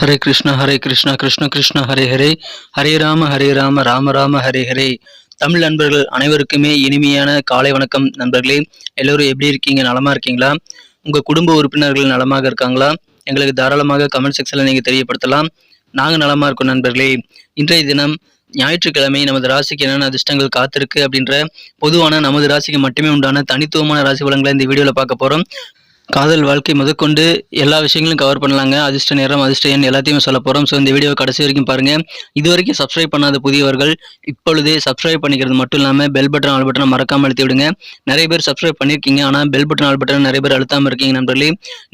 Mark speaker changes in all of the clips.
Speaker 1: ஹரே கிருஷ்ணா ஹரே கிருஷ்ணா கிருஷ்ண கிருஷ்ணா ஹரே ஹரே. ஹரே ராம ஹரே ராம ராம ராம ஹரே ஹரே. தமிழ் நண்பர்கள் அனைவருக்குமே இனிமையான காலை வணக்கம் நண்பர்களே. எல்லோரும் எப்படி இருக்கீங்க? நலமா இருக்கீங்களா? உங்க குடும்ப உறுப்பினர்கள் நலமாக இருக்காங்களா? எங்களுக்கு தாராளமாக கமெண்ட் செக்ஷனில் நீங்கள் தெரியப்படுத்தலாம். நாங்கள் நலமா இருக்கோம் நண்பர்களே. இன்றைய தினம் ஞாயிற்றுக்கிழமை நமது ராசிக்கு என்னென்ன அதிர்ஷ்டங்கள் காத்திருக்கு அப்படின்ற பொதுவான நமது ராசிக்கு மட்டுமே உண்டான தனித்துவமான ராசி வளங்களை இந்த வீடியோவில் பார்க்க போகிறோம் காதல் வாழ்க்கை முதற்கொண்டு எல்லா விஷயங்களும் கவர் பண்ணலாங்க. அதிர்ஷ்ட நேரம் அதிர்ஷ்ட எண் எல்லாத்தையுமே சொல்ல போகிறோம் ஸோ இந்த வீடியோ கடைசி வரைக்கும் பாருங்கள் இது வரைக்கும் சப்ஸ்கிரைப் பண்ணாத புதியவர்கள் இப்பொழுதே சப்ஸ்கிரைப் பண்ணிக்கிறது மட்டும் இல்லாமல் பெல் பட்டன் ஆல் பட்டனை மறக்காமல் அழுத்தி விடுங்க. நிறைய பேர் சப்ஸ்கிரைப் பண்ணியிருக்கீங்க. ஆனால் பெல் பட்டன் ஆல் பட்டன் நிறைய பேர் அழுத்தாமல் இருக்கீங்க நண்பர்களே.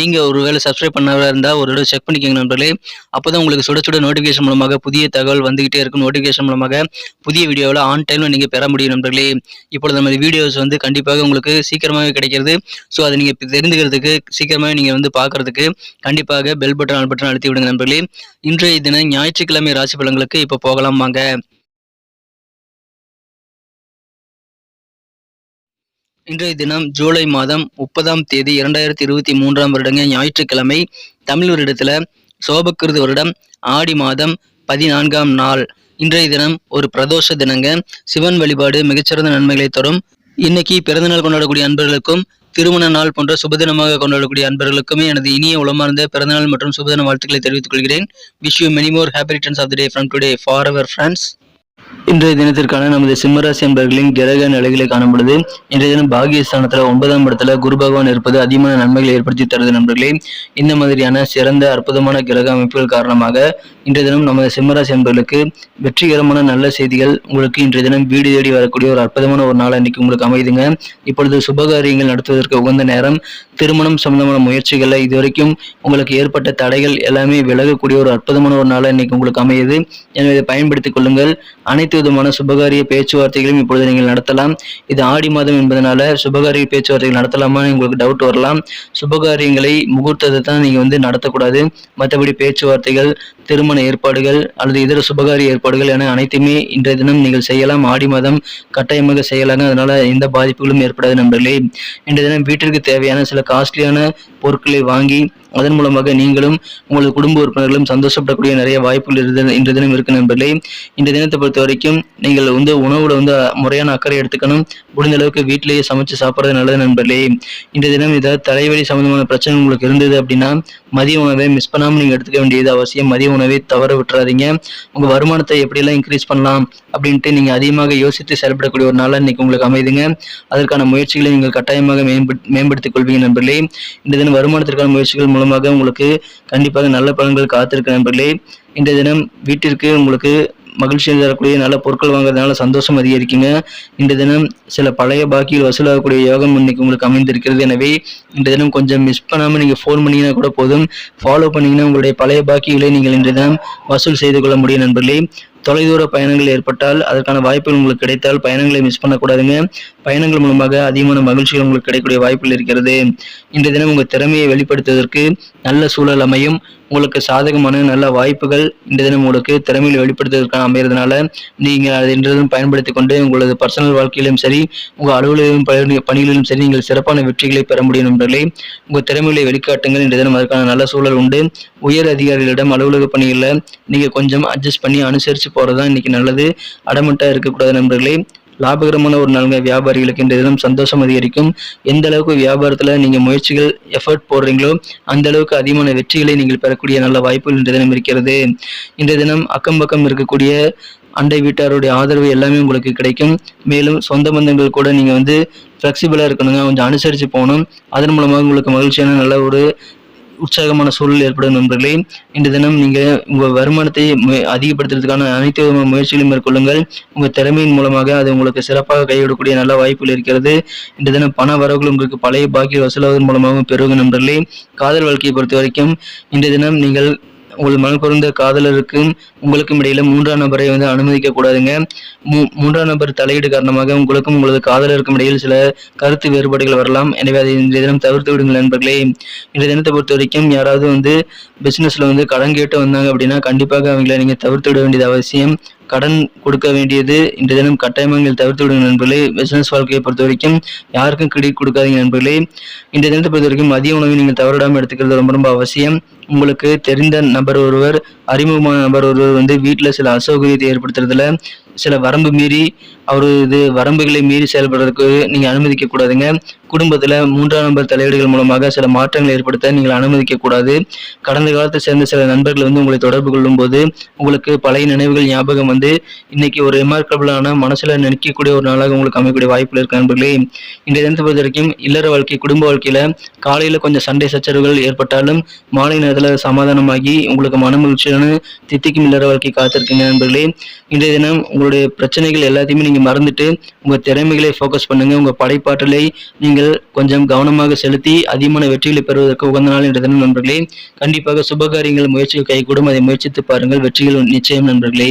Speaker 1: நீங்கள் ஒரு வேளை சப்ஸ்கிரைப் பண்ணாத இருந்தால் ஒரு தடவை செக் பண்ணிக்கோங்க நண்பர்களே. அப்போ தான் உங்களுக்கு சுட சுட நோட்டிஃபிகேஷன் மூலமாக புதிய தகவல் வந்துகிட்டே இருக்கும். நோட்டிஃபிகேஷன் மூலமாக புதிய வீடியோவில் ஆன் டைமில் நீங்கள் பெற முடியும் நண்பர்களே. இப்பொழுது நம்ம வீடியோஸ் வந்து கண்டிப்பாக உங்களுக்கு சீக்கிரமாகவே கிடைக்கிறது. ஸோ அதை நீங்கள் தெரிந்துக்கிறதுக்கு சீக்கிரமாகவே நீங்கள் வந்து பார்க்கறதுக்கு கண்டிப்பாக பெல் பட்டன் ஆல் பட்டன் அழுத்தி விடுங்க நண்பர்களே. இன்றைய தினம் ஞாயிற்றுக்கிழமை ராசி பலன்களுக்கு இப்போ போகலாம் வாங்க. இன்றைய தினம் ஜூலை மாதம் முப்பதாம் தேதி இரண்டாயிரத்தி இருபத்தி மூன்றாம் வருடங்க ஞாயிற்றுக்கிழமை. தமிழ் வருடத்தில் சோபக்கிருது வருடம் ஆடி மாதம் பதினான்காம் நாள். இன்றைய தினம் ஒரு பிரதோஷ தினங்க. சிவன் வழிபாடு மிகச்சிறந்த நன்மைகளை தரும். இன்னைக்கு பிறந்தநாள் கொண்டாடக்கூடிய அன்பர்களுக்கும் திருமண நாள் போன்ற சுபதினமாக கொண்டாடக்கூடிய அன்பர்களுக்குமே எனது இனிய உளமார்ந்த பிறந்தநாள் மற்றும் சுபதின வாழ்த்துக்களை தெரிவித்துக் கொள்கிறேன். Wish you many more happy returns of the day from today for our friends இன்றைய தினத்திற்கான நமது சிம்மராசி என்பர்களின் கிரக நிலைகளை காணப்படுது இன்றைய தினம் பாகியஸ்தானத்துல ஒன்பதாம் இடத்துல குரு பகவான் இருப்பது அதிகமான நன்மைகளை ஏற்படுத்தி தருது நண்பர்களே. இந்த மாதிரியான சிறந்த அற்புதமான கிரக அமைப்புகள் காரணமாக இன்றைய தினம் நமது சிம்மராசி என்பர்களுக்கு வெற்றிகரமான நல்ல செய்திகள் உங்களுக்கு இன்றைய தினம் வீடு தேடி வரக்கூடிய ஒரு அற்புதமான ஒரு நாள் அன்னைக்கு உங்களுக்கு அமைதுங்க. இப்பொழுது சுபகாரியங்கள் நடத்துவதற்கு உகந்த நேரம் திருமணம் சம்பந்தமான முயற்சிகளில் இதுவரைக்கும் உங்களுக்கு ஏற்பட்ட தடைகள் எல்லாமே விலகக்கூடிய ஒரு அற்புதமான ஒரு நாள் இன்னைக்கு உங்களுக்கு அமையுது. எனவே இதை பயன்படுத்திக் கொள்ளுங்கள். அனைத்து விதமான சுபகாரிய பேச்சுவார்த்தைகளையும் இப்பொழுது நீங்கள் நடத்தலாம். இது ஆடி மாதம் என்பதனால சுபகாரிய பேச்சுவார்த்தைகள் நடத்தலாமான்னு உங்களுக்கு டவுட் வரலாம். சுபகாரியங்களை முகூர்த்தத்தை தான் நீங்கள் வந்து நடத்தக்கூடாது. மற்றபடி பேச்சுவார்த்தைகள் திருமண ஏற்பாடுகள் அல்லது இதர சுபகாரிய ஏற்பாடுகள் என அனைத்துமே இன்றைய தினம் நீங்கள் செய்யலாம். ஆடி மாதம் கட்டாயமாக செய்யலாங்க. அதனால எந்த பாதிப்புகளும் ஏற்படாது நண்பர்களே. இன்றைய தினம் வீட்டிற்கு தேவையான சில காஸ்ட்லியான பொருட்களை வாங்கி அதன் மூலமாக நீங்களும் உங்களது குடும்ப உறுப்பினர்களும் சந்தோஷப்படக்கூடிய நிறைய வாய்ப்புகள் இருந்த இன்றைய தினம் இருக்கு நண்பர்களே. இந்த தினத்தை பொறுத்த வரைக்கும் நீங்கள் வந்து உணவுல வந்து முறையான அக்கறை எடுத்துக்கணும். முடிந்த அளவுக்கு வீட்டிலேயே சமைச்சு சாப்பிட்றது நல்லது நண்பர்களே. இன்றைய தினம் ஏதாவது தலைவலி சம்பந்தமான பிரச்சனை உங்களுக்கு இருந்தது அப்படின்னா மதிய உணவை மிஸ் பண்ணாமல் நீங்கள் எடுத்துக்க வேண்டியது அவசியம். மதிய உணவை தவற விட்டுறாதீங்க. உங்கள் வருமானத்தை எப்படியெல்லாம் இன்க்ரீஸ் பண்ணலாம் அப்படின்ட்டு நீங்கள் அதிகமாக யோசித்து செயல்படக்கூடிய ஒரு நாளாக இன்னைக்கு உங்களுக்கு அமைதுங்க. அதற்கான முயற்சிகளை நீங்கள் கட்டாயமாக மேம்படுத்தி மேம்படுத்திக் கொள்வீங்க நண்பர்களே. இந்த தினம் வருமானத்திற்கான முயற்சிகள் மூலமாக உங்களுக்கு கண்டிப்பாக நல்ல பலன்கள் காத்திருக்க நண்பர்களே. இன்றைய தினம் வீட்டிற்கு உங்களுக்கு மகிழ்ச்சி தரக்கூடிய நல்ல பொருட்கள் வாங்குறதுனால சந்தோஷம் அதிகரிக்குங்க. இந்த தினம் சில பழைய பாக்கியில் வசூலாகக்கூடிய யோகம் இன்னைக்கு உங்களுக்கு அமைந்திருக்கிறது. எனவே இந்த தினம் கொஞ்சம் மிஸ் பண்ணாமல் நீங்கள் ஃபோன் பண்ணீங்கன்னா கூட போதும். ஃபாலோ பண்ணிங்கன்னா உங்களுடைய பழைய பாக்கிகளை நீங்கள் இன்று தினம் வசூல் செய்து கொள்ள முடியும் நண்பர்களே. தொலைதூர பயணங்கள் ஏற்பட்டால் அதற்கான வாய்ப்புகள் உங்களுக்கு கிடைத்தால் பயணங்களை மிஸ் பண்ணக்கூடாதுங்க. பயணங்கள் மூலமாக அதிகமான மகிழ்ச்சிகள் உங்களுக்கு கிடைக்கக்கூடிய வாய்ப்புகள் இருக்கிறது. இன்றைய தினம் உங்கள் திறமையை வெளிப்படுத்துவதற்கு நல்ல சூழல் அமையும். உங்களுக்கு சாதகமான நல்ல வாய்ப்புகள் இந்த தினம் உங்களுக்கு திறமையில் வெளிப்படுத்துவதற்கான அமைகிறதுனால நீங்கள் அதை இன்றதும் பயன்படுத்தி கொண்டு உங்களது பர்சனல் வாழ்க்கையிலும் சரி உங்கள் அலுவலகம் பணிகளிலும் சரி நீங்கள் சிறப்பான வெற்றிகளை பெற முடியும் நண்பர்களே உங்கள் திறமைகளை வெளிக்காட்டுங்கள். இன்றைய தினம் அதற்கான நல்ல சூழல் உண்டு. உயர் அதிகாரிகளிடம் அலுவலக பணிகளில் நீங்கள் கொஞ்சம் அட்ஜஸ்ட் பண்ணி அனுசரித்து போகிறது தான் இன்றைக்கி நல்லது. அடமட்டாக இருக்கக்கூடாது நண்பர்களே லாபகரமான ஒரு நாளுங்க வியாபாரிகளுக்கு இந்த தினம் சந்தோஷம் அதிகரிக்கும். எந்த அளவுக்கு வியாபாரத்தில் நீங்கள் முயற்சிகள் எஃபர்ட் போடுறீங்களோ அந்த அளவுக்கு அதிகமான வெற்றிகளை நீங்கள் பெறக்கூடிய நல்ல வாய்ப்புகள் இன்றைய தினம் இருக்கிறது. இன்றைய தினம் அக்கம் பக்கம் இருக்கக்கூடிய அண்டை வீட்டாருடைய ஆதரவு எல்லாமே உங்களுக்கு கிடைக்கும். மேலும் சொந்த பந்தங்கள் கூட நீங்கள் வந்து ஃப்ளெக்சிபிளாக இருக்கணுங்க கொஞ்சம் அனுசரித்து போகணும். அதன் மூலமாக உங்களுக்கு மகிழ்ச்சியான நல்ல ஒரு உற்சாகமான சூழல் ஏற்படும் நண்பர்களே இன்று தினம் நீங்கள் உங்கள் வருமானத்தை அதிகப்படுத்துறதுக்கான அனைத்து விதமான முயற்சிகளையும் மேற்கொள்ளுங்கள். உங்கள் திறமையின் மூலமாக அது உங்களுக்கு சிறப்பாக கைவிடக்கூடிய நல்ல வாய்ப்புகள் இருக்கிறது. இன்று தினம் பண வரவுகள் உங்களுக்கு பழைய பாக்கி வசூலாவதன் மூலமாகவும் பெருகும் நண்பர்களே. காதல் வாழ்க்கையை பொறுத்த வரைக்கும் இன்று தினம் நீங்கள் உங்கள் மன பொருந்த காதலருக்கும் உங்களுக்கும் இடையில மூன்றாம் நபரை வந்து அனுமதிக்க கூடாதுங்க. மூன்றாம் நபர் தலையீடு காரணமாக உங்களுக்கும் உங்களது காதலருக்கும் இடையில் சில கருத்து வேறுபாடுகள் வரலாம். எனவே அதை இன்றைய தினம் தவிர்த்து விடுங்கள் நண்பர்களே. இன்றைய தினத்தை பொறுத்த வரைக்கும் யாராவது வந்து பிசினஸ்ல வந்து கடன் கேட்டு வந்தாங்க அப்படின்னா கண்டிப்பாக அவங்கள நீங்க தவிர்த்து விட வேண்டியது அவசியம். கடன் கொடுக்க வேண்டியது இந்த தினம் கட்டாயமாக நீங்கள் தவிர்த்து விடுங்க நண்பர்களே. பிசினஸ் வாழ்க்கையை பொறுத்த வரைக்கும் யாருக்கும் கிரெடிட் கொடுக்காதீங்க நண்பர்களே. இந்த தினத்தை பொறுத்த வரைக்கும் மதிய உணவை நீங்கள் தவறிடாமல் எடுத்துக்கிறது ரொம்ப ரொம்ப அவசியம். உங்களுக்கு தெரிந்த நபர் ஒருவர் அறிமுகமான நபர் ஒருவர் வந்து வீட்டில் சில அசௌகரியத்தை ஏற்படுத்துறதுல சில வரம்பு மீறி அவர் இது வரம்புகளை மீறி செயல்படுறதுக்கு நீங்கள் அனுமதிக்க கூடாதுங்க. குடும்பத்தில் மூன்றாம் நபர் தலையீடுகள் மூலமாக சில மாற்றங்களை ஏற்படுத்த நீங்கள் அனுமதிக்க கூடாது. கடந்த காலத்தை சேர்ந்த சில நண்பர்கள் வந்து உங்களை தொடர்பு கொள்ளும் போது உங்களுக்கு பழைய நினைவுகள் ஞாபகம் வந்து இன்னைக்கு ஒரு ரிமார்க்கபிளான மனசுல நினைக்கக்கூடிய ஒரு நாளாக உங்களுக்கு அமையக்கூடிய வாய்ப்புகள் இருக்க நண்பர்களே. இன்றைய தினத்தை பொறுத்த வரைக்கும் இல்லற வாழ்க்கை குடும்ப வாழ்க்கையில காலையில கொஞ்சம் சண்டை சச்சரவுகள் ஏற்பட்டாலும் மாலை இடத்துல சமாதானமாகி உங்களுக்கு மன மகிழ்ச்சியான தித்திக்கும் இல்லற வாழ்க்கை காத்திருக்கீங்க நண்பர்களே. இன்றைய தினம் உங்களுடைய பிரச்சனைகள் எல்லாத்தையுமே நீங்கள் மறந்துட்டு உங்கள் திறமைகளை ஃபோக்கஸ் பண்ணுங்கள் உங்கள் படைப்பாற்றலை நீங்கள் கொஞ்சம் கவனமாக செலுத்தி அதிகமான வெற்றிகளை பெறுவதற்கு உகந்த நாள் என்ற தினம் நண்பர்களே. கண்டிப்பாக சுபகாரியங்கள் முயற்சிகள் கைகூடும். அதை முயற்சித்து பாருங்கள். வெற்றிகள் நிச்சயம் நண்பர்களே.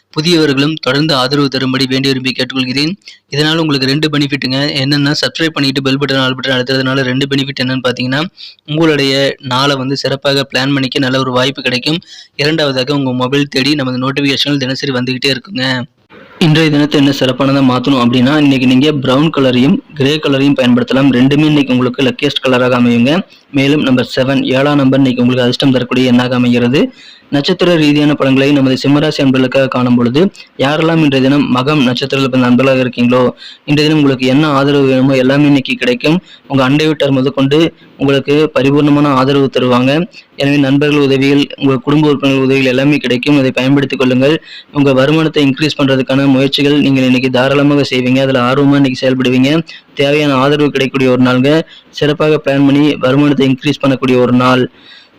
Speaker 1: புதியவர்களும் தொடர்ந்து ஆதரவு தரும்படி வேண்டி விரும்பி கேட்டுக்கொள்கிறேன். இதனால் உங்களுக்கு ரெண்டு பெனிஃபிட்டுங்க. என்னென்னா சப்ஸ்கிரைப் பண்ணிட்டு பெல் பட்டன் ஆல் பட்டன் அழுத்துறதுனால ரெண்டு பெனிஃபிட் என்னன்னு பார்த்தீங்கன்னா உங்களுடைய நாளை வந்து சிறப்பாக பிளான் பண்ணிக்க நல்ல ஒரு வாய்ப்பு கிடைக்கும். இரண்டாவதாக உங்கள் மொபைல் தேடி நமது நோட்டிஃபிகேஷன்கள் தினசரி வந்துக்கிட்டே இருக்குங்க. இன்றைய தினத்தை என்ன சிறப்பானதாக மாற்றணும் அப்படின்னா இன்னைக்கு நீங்கள் ப்ரௌன் கலரையும் கிரே கலரையும் பயன்படுத்தலாம். ரெண்டுமே இன்னைக்கு உங்களுக்கு லக்கியஸ்ட் கலராக அமையுங்க. மேலும் நம்பர் செவன் ஏழாம் நம்பர் இன்னைக்கு உங்களுக்கு அதிர்ஷ்டம் தரக்கூடிய எண்ணாக அமைகிறது. நட்சத்திர ரீதியான படங்களை நமது சிம்மராசி அன்பர்களுக்காக காணும் பொழுது யாரெல்லாம் இன்றைய தினம் மகம் நட்சத்திரத்தில் பிறந்த நண்பர்களாக இருக்கீங்களோ இன்றைய தினம் உங்களுக்கு என்ன ஆதரவு வேணுமோ எல்லாமே இன்னைக்கு கிடைக்கும். உங்கள் அண்டை வீட்டார் முதற்கொண்டு உங்களுக்கு பரிபூர்ணமான ஆதரவு தருவாங்க. எனவே நண்பர்கள் உதவிகள் உங்கள் குடும்ப உறுப்பினர்கள் உதவிகள் எல்லாமே கிடைக்கும். அதை பயன்படுத்திக் கொள்ளுங்கள். உங்கள் வருமானத்தை இன்க்ரீஸ் பண்ணுறதுக்கான முயற்சிகள் நீங்கள் இன்னைக்கு தாராளமாக செய்வீங்க. அதில் ஆர்வமாக இன்னைக்கு செயல்படுவீங்க. தேவையான ஆதரவு கிடைக்கக்கூடிய ஒரு நாளுங்க. சிறப்பாக பிளான் பண்ணி வருமானத்தை இன்க்ரீஸ் பண்ணக்கூடிய ஒரு நாள்.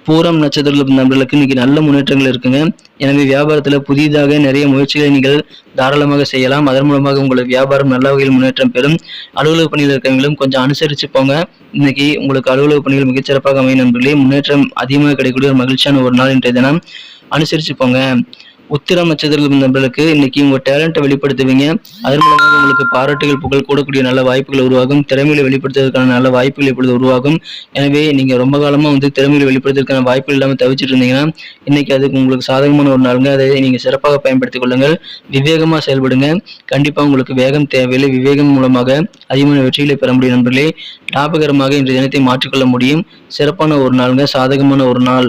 Speaker 1: பூரம் நட்சத்திரத்தில் நபர்களுக்கு இன்னைக்கு நல்ல முன்னேற்றங்கள் இருக்குங்க. எனவே வியாபாரத்தில் புதிதாக நிறைய முயற்சிகளை நீங்கள் தாராளமாக செய்யலாம். அதன் மூலமாக உங்களுக்கு வியாபாரம் நல்ல வகையில் முன்னேற்றம் பெறும். அலுவலக பணியில் இருக்கிறவங்களும் கொஞ்சம் அனுசரித்து போங்க. இன்னைக்கு உங்களுக்கு அலுவலக பணிகள் மிகச்சிறப்பாக அமையும் நண்பர்களே. முன்னேற்றம் அதிகமாக கிடைக்கக்கூடிய ஒரு மகிழ்ச்சியான ஒரு நாள் இன்றைய தினம். அனுசரித்து போங்க. உத்திரம் நட்சத்திரத்தில் நபர்களுக்கு இன்னைக்கு உங்க டேலண்ட்டை வெளிப்படுத்துவீங்க. அதன் மூலமாக உங்களுக்கு பாராட்டுகள் புகழ் கூடக்கூடிய நல்ல வாய்ப்புகள் உருவாகும். திறமையை வெளிப்படுத்துவதற்கான நல்ல வாய்ப்புகள் இப்பொழுது உருவாகும். எனவே நீங்க ரொம்ப காலமா வந்து திறமைகளை வெளிப்படுத்துவதற்கான வாய்ப்புகள் இல்லாமல் தவிச்சிட்டு இருந்தீங்கன்னா இன்னைக்கு அதுக்கு உங்களுக்கு சாதகமான ஒரு நாளுங்க. அதை நீங்க சிறப்பாக பயன்படுத்திக் கொள்ளுங்கள். விவேகமா செயல்படுங்க. கண்டிப்பா உங்களுக்கு வேகம் தேவையில்லை. விவேகம் மூலமாக அதிகமான வெற்றிகளை பெற முடியும் நண்பர்களே. லாபகரமாக இன்றைய தினத்தை மாற்றிக்கொள்ள முடியும். சிறப்பான ஒரு நாளுங்க. சாதகமான ஒரு நாள்.